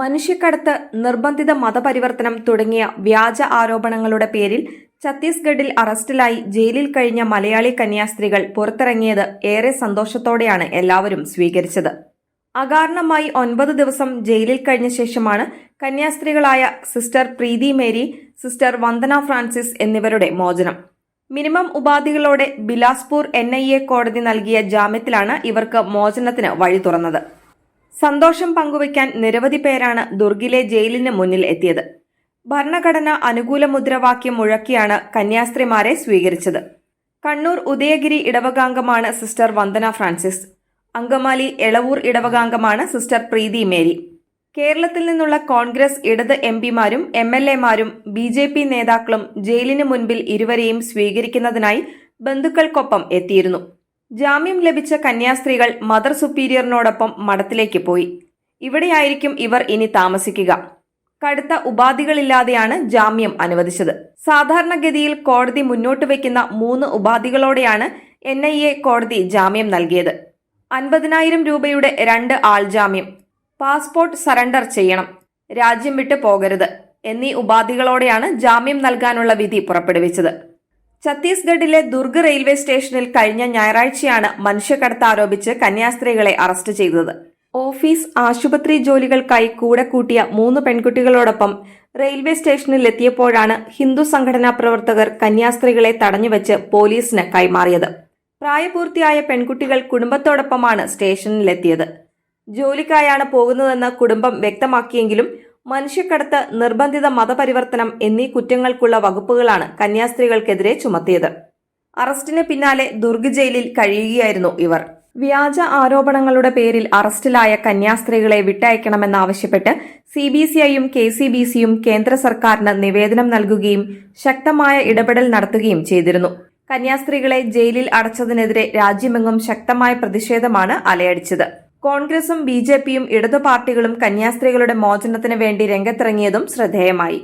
മനുഷ്യക്കടത്ത് നിർബന്ധിത മതപരിവർത്തനം തുടങ്ങിയ വ്യാജ ആരോപണങ്ങളുടെ പേരിൽ ഛത്തീസ്ഗഡിൽ അറസ്റ്റിലായി ജയിലിൽ കഴിഞ്ഞ മലയാളി കന്യാസ്ത്രീകൾ പുറത്തിറങ്ങിയത് ഏറെ സന്തോഷത്തോടെയാണ് എല്ലാവരും സ്വീകരിച്ചത്. അകാരണമായി ഒൻപത് ദിവസം ജയിലിൽ കഴിഞ്ഞ ശേഷമാണ് കന്യാസ്ത്രീകളായ sister Preethi Mary sister Vandana Francis എന്നിവരുടെ മോചനം. മിനിമം ഉപാധികളോടെ ബിലാസ്പൂർ എൻ കോടതി നൽകിയ ജാമ്യത്തിലാണ് ഇവർക്ക് മോചനത്തിന് വഴി തുറന്നത്. സന്തോഷം പങ്കുവയ്ക്കാൻ നിരവധി പേരാണ് ദുർഗിലെ ജയിലിന് മുന്നിൽ എത്തിയത്. ഭരണഘടന അനുകൂല മുദ്രാവാക്യം മുഴക്കിയാണ് കന്യാസ്ത്രീമാരെ സ്വീകരിച്ചത്. കണ്ണൂർ ഉദയഗിരി ഇടവകാംഗമാണ് സിസ്റ്റർ വന്ദന ഫ്രാൻസിസ്. അങ്കമാലി എളവൂർ ഇടവകാംഗമാണ് സിസ്റ്റർ പ്രീതി മേരി. കേരളത്തിൽ നിന്നുള്ള കോൺഗ്രസ് ഇടത് എം പിമാരും എം എൽ എമാരും ബി ജെ പി നേതാക്കളും ജയിലിന് മുൻപിൽ ഇരുവരെയും സ്വീകരിക്കുന്നതിനായി ബന്ധുക്കൾക്കൊപ്പം എത്തിയിരുന്നു. ജാമ്യം ലഭിച്ച കന്യാസ്ത്രീകൾ മദർ സുപ്പീരിയറിനോടൊപ്പം മഠത്തിലേക്ക് പോയി. ഇവിടെയായിരിക്കും ഇവർ ഇനി താമസിക്കുക. കടുത്ത ഉപാധികളില്ലാതെയാണ് ജാമ്യം അനുവദിച്ചത്. സാധാരണഗതിയിൽ കോടതി മുന്നോട്ട് വയ്ക്കുന്ന മൂന്ന് ഉപാധികളോടെയാണ് എൻ ഐ എ കോടതി ജാമ്യം നൽകിയത്. അൻപതിനായിരം രൂപയുടെ രണ്ട് ആൾ ജാമ്യം. പാസ്പോർട്ട് സറണ്ടർ ചെയ്യണം. രാജ്യം വിട്ട് പോകരുത്. എന്നീ ഉപാധികളോടെയാണ് ജാമ്യം നൽകാനുള്ള വിധി പുറപ്പെടുവിച്ചത്. ഛത്തീസ്ഗഡിലെ ദുർഗ് റെയിൽവേ സ്റ്റേഷനിൽ കഴിഞ്ഞ ഞായറാഴ്ചയാണ് മനുഷ്യക്കടത്ത് ആരോപിച്ച് കന്യാസ്ത്രീകളെ അറസ്റ്റ് ചെയ്തത്. ഓഫീസ് ആശുപത്രി ജോലികൾക്കായി കൂടെ കൂട്ടിയ മൂന്ന് പെൺകുട്ടികളോടൊപ്പം റെയിൽവേ സ്റ്റേഷനിൽ എത്തിയപ്പോഴാണ് ഹിന്ദു സംഘടനാ പ്രവർത്തകർ കന്യാസ്ത്രീകളെ തടഞ്ഞുവച്ച് പോലീസിന് കൈമാറിയത്. പ്രായപൂർത്തിയായ പെൺകുട്ടികൾ കുടുംബത്തോടൊപ്പമാണ് സ്റ്റേഷനിലെത്തിയത്. ജോലിക്കായാണ് പോകുന്നതെന്ന് കുടുംബം വ്യക്തമാക്കിയെങ്കിലും മനുഷ്യക്കടത്ത് നിർബന്ധിത മതപരിവർത്തനം എന്നീ കുറ്റങ്ങൾക്കുള്ള വകുപ്പുകളാണ് കന്യാസ്ത്രീകൾക്കെതിരെ ചുമത്തിയത്. അറസ്റ്റിന് പിന്നാലെ ദുർഗ് ജയിലിൽ കഴിയുകയായിരുന്നു ഇവർ. വ്യാജ ആരോപണങ്ങളുടെ പേരിൽ അറസ്റ്റിലായ കന്യാസ്ത്രീകളെ വിട്ടയക്കണമെന്നാവശ്യപ്പെട്ട് സി ബി സി ഐയും കെ സി ബി സിയും കേന്ദ്ര സർക്കാരിന് നിവേദനം നൽകുകയും ശക്തമായ ഇടപെടൽ നടത്തുകയും ചെയ്തിരുന്നു. കന്യാസ്ത്രീകളെ ജയിലിൽ അടച്ചതിനെതിരെ രാജ്യമെങ്ങും ശക്തമായ പ്രതിഷേധമാണ് അലയടിച്ചത്. കോൺഗ്രസും ബി ജെ പിയും ഇടതു പാർട്ടികളും കന്യാസ്ത്രീകളുടെ മോചനത്തിന് വേണ്ടി രംഗത്തിറങ്ങിയതും ശ്രദ്ധേയമായി